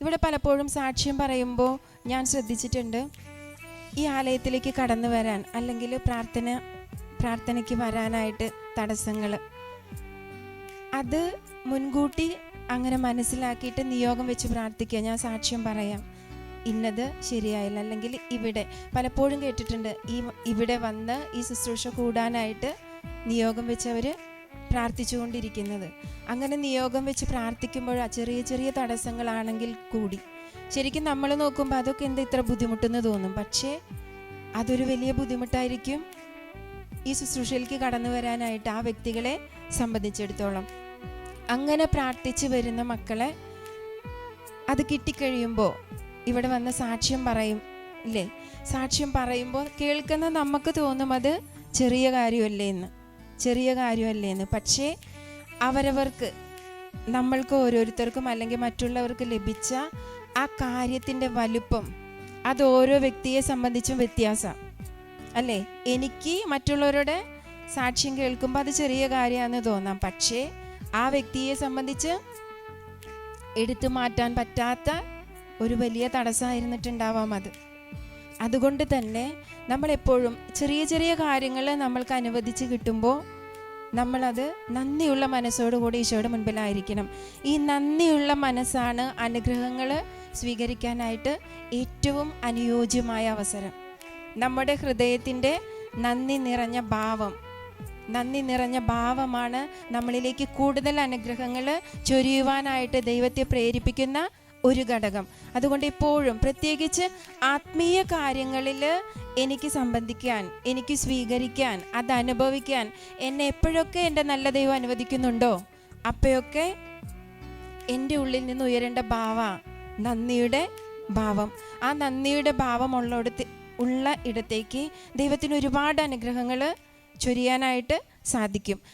ഇവിടെ പലപ്പോഴും സാക്ഷ്യം പറയുമ്പോൾ ഞാൻ ശ്രദ്ധിച്ചിട്ടുണ്ട്. ഈ ആലയത്തിലേക്ക് കടന്നു വരാൻ അല്ലെങ്കിൽ പ്രാർത്ഥന പ്രാർത്ഥനയ്ക്ക് വരാനായിട്ട് തടസ്സങ്ങൾ അത് മുൻകൂട്ടി അങ്ങനെ മനസ്സിലാക്കിയിട്ട് നിയോഗം വെച്ച് പ്രാർത്ഥിക്കുക. ഞാൻ സാക്ഷ്യം പറയാം. ഇന്നത് ശരിയായില്ല. അല്ലെങ്കിൽ ഇവിടെ പലപ്പോഴും കേട്ടിട്ടുണ്ട്. ഈ ഇവിടെ വന്ന് ഈ ശുശ്രൂഷ കൂടാനായിട്ട് നിയോഗം വെച്ചവർ പ്രാർത്ഥിച്ചുകൊണ്ടിരിക്കുന്നത്. അങ്ങനെ നിയോഗം വെച്ച് പ്രാർത്ഥിക്കുമ്പോൾ ചെറിയ ചെറിയ തടസ്സങ്ങളാണെങ്കിൽ കൂടി. ശരിക്കും നമ്മൾ നോക്കുമ്പോൾ അതൊക്കെ എന്താ ഇത്ര ബുദ്ധിമുട്ടെന്ന് തോന്നും. പക്ഷേ അതൊരു വലിയ ബുദ്ധിമുട്ടായിരിക്കും ഈ ശുശ്രൂഷയിലേക്ക് കടന്നു വരാനായിട്ട് ആ വ്യക്തികളെ സംബന്ധിച്ചിടത്തോളം. അങ്ങനെ പ്രാർത്ഥിച്ചു വരുന്ന മക്കളെ അത് കിട്ടിക്കഴിയുമ്പോൾ ഇവിടെ വന്ന് സാക്ഷ്യം പറയും ഇല്ലേ? സാക്ഷ്യം പറയുമ്പോൾ കേൾക്കുന്ന നമുക്ക് തോന്നും അത് ചെറിയ കാര്യമല്ലേ എന്ന്. ചെറിയ കാര്യമല്ലേന്ന്. പക്ഷേ അവരവർക്ക് നമ്മൾക്ക് ഓരോരുത്തർക്കും അല്ലെങ്കിൽ മറ്റുള്ളവർക്ക് ലഭിച്ച ആ കാര്യത്തിന്റെ വലുപ്പം അത് ഓരോ വ്യക്തിയെ സംബന്ധിച്ചും വ്യത്യാസം. അല്ലേ? എനിക്ക് മറ്റുള്ളവരുടെ സാക്ഷ്യം കേൾക്കുമ്പോൾ അത് ചെറിയ കാര്യമാണെന്ന് തോന്നാം. പക്ഷേ ആ വ്യക്തിയെ സംബന്ധിച്ച് എടുത്തു മാറ്റാൻ പറ്റാത്ത ഒരു വലിയ തടസ്സമായിരുന്നിട്ടുണ്ടാവാം അത്. അതുകൊണ്ട് തന്നെ നമ്മളെപ്പോഴും ചെറിയ ചെറിയ കാര്യങ്ങൾ നമ്മൾക്ക് അനുവദിച്ച് കിട്ടുമ്പോൾ നമ്മളത് നന്ദിയുള്ള മനസ്സോടുകൂടി ഈശോയുടെ മുൻപിലായിരിക്കണം. ഈ നന്ദിയുള്ള മനസ്സാണ് അനുഗ്രഹങ്ങൾ സ്വീകരിക്കാനായിട്ട് ഏറ്റവും അനുയോജ്യമായ അവസരം. നമ്മുടെ ഹൃദയത്തിന്റെ നന്ദി നിറഞ്ഞ ഭാവം നന്ദി നിറഞ്ഞ ഭാവമാണ് നമ്മളിലേക്ക് കൂടുതൽ അനുഗ്രഹങ്ങൾ ചൊരിയുവാനായിട്ട് ദൈവത്തെ പ്രേരിപ്പിക്കുന്ന ഒരു ഘടകം. അതുകൊണ്ട് എപ്പോഴും പ്രത്യേകിച്ച് ആത്മീയ കാര്യങ്ങളിൽ എനിക്ക് സംബന്ധിക്കാൻ എനിക്ക് സ്വീകരിക്കാൻ അത് അനുഭവിക്കാൻ എന്നെ എപ്പോഴൊക്കെ എന്റെ നല്ല ദൈവം അനുവദിക്കുന്നുണ്ടോ? അപ്പോഴൊക്കെ എന്റെ ഉള്ളിൽ നിന്ന് ഉയരേണ്ട ഭാവ നന്ദിയുടെ ഭാവം. ആ നന്ദിയുടെ ഭാവമുള്ളിടത്ത് ഉള്ള ഇടത്തേക്ക് ദൈവത്തിന് ഒരുപാട് അനുഗ്രഹങ്ങൾ ചൊരിയാനായിട്ട് സാധിക്കും.